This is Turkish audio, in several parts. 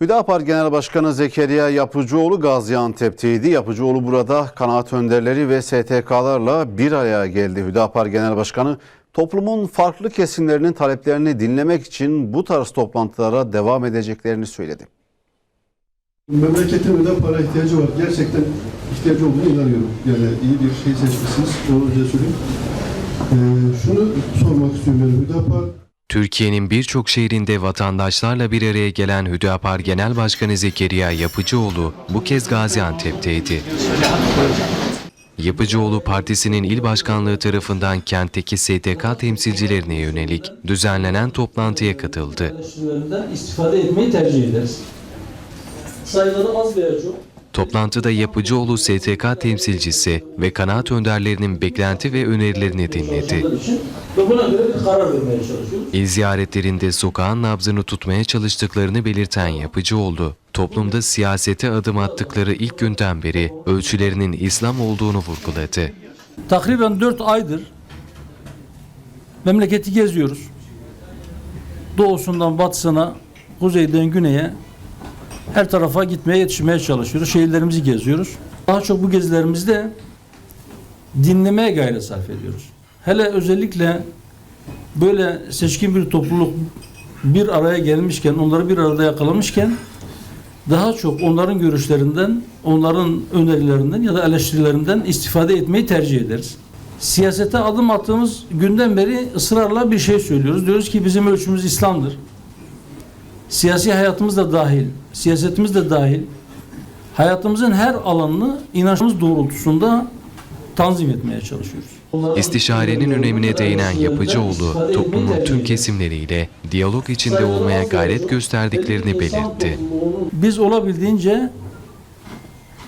Hüdapar Genel Başkanı Zekeriya Yapıcıoğlu Gaziantep'teydi. Yapıcıoğlu burada kanaat önderleri ve STK'larla bir araya geldi. Hüdapar Genel Başkanı toplumun farklı kesimlerinin taleplerini dinlemek için bu tarz toplantılara devam edeceklerini söyledi. Memleketin de para ihtiyacı var. Gerçekten ihtiyacı olduğunu inanıyorum. Yani iyi bir şey seçmişsiniz. Onu önce söyleyeyim. Ee, şunu sormak istiyorum Hüdapar Türkiye'nin birçok şehrinde vatandaşlarla bir araya gelen Hüdapar Genel Başkanı Zekeriya Yapıcıoğlu bu kez Gaziantep'teydi. Yapıcıoğlu partisinin il başkanlığı tarafından kentteki STK temsilcilerine yönelik düzenlenen toplantıya katıldı. istifade etmeyi tercih ederiz. Sayıları az veya çok. Toplantıda Yapıcıoğlu STK temsilcisi ve kanaat önderlerinin beklenti ve önerilerini dinledi. İl ziyaretlerinde sokağın nabzını tutmaya çalıştıklarını belirten Yapıcıoğlu, toplumda siyasete adım attıkları ilk günden beri ölçülerinin İslam olduğunu vurguladı. Takriben 4 aydır memleketi geziyoruz. Doğusundan batısına, kuzeyden güneye her tarafa gitmeye yetişmeye çalışıyoruz. Şehirlerimizi geziyoruz. Daha çok bu gezilerimizde dinlemeye gayret sarf ediyoruz. Hele özellikle böyle seçkin bir topluluk bir araya gelmişken, onları bir arada yakalamışken daha çok onların görüşlerinden, onların önerilerinden ya da eleştirilerinden istifade etmeyi tercih ederiz. Siyasete adım attığımız günden beri ısrarla bir şey söylüyoruz. Diyoruz ki bizim ölçümüz İslam'dır. Siyasi hayatımız da dahil, siyasetimiz de dahil. Hayatımızın her alanını inancımız doğrultusunda tanzim etmeye çalışıyoruz. İstişarenin önemine değinen Yapıcıoğlu, toplumun tüm kesimleriyle diyalog içinde olmaya gayret gösterdiklerini belirtti. Biz olabildiğince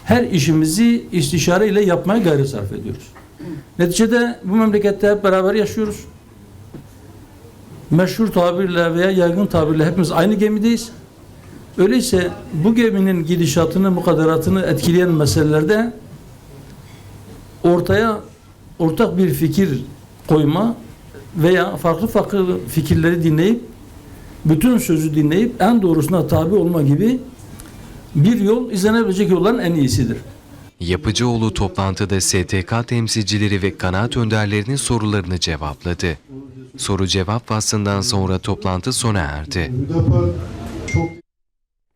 her işimizi istişare ile yapmaya gayret sarf ediyoruz. Neticede bu memlekette hep beraber yaşıyoruz. Meşhur tabirle veya yaygın tabirle hepimiz aynı gemideyiz. Öyleyse bu geminin gidişatını, mukadderatını etkileyen meselelerde ortaya ortak bir fikir koyma veya farklı farklı fikirleri dinleyip bütün sözü dinleyip en doğrusuna tabi olma gibi bir yol izlenebilecek yolların en iyisidir. Yapıcıoğlu toplantıda STK temsilcileri ve kanaat önderlerinin sorularını cevapladı. Soru cevap faslından sonra toplantı sona erdi.